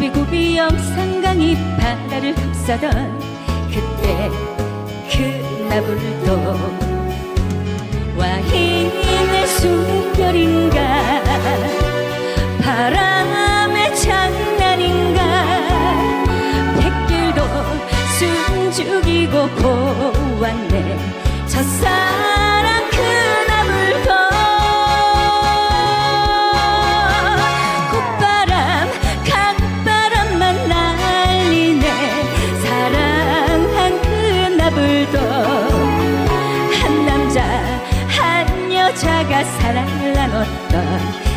구비구비 영산강이 바다를 흡사던 그때 그 나불도 와인의 숨결인가 바람의 장난인가 백길도 숨 죽이고 보았네. 첫사 여자가 사랑을 나눴던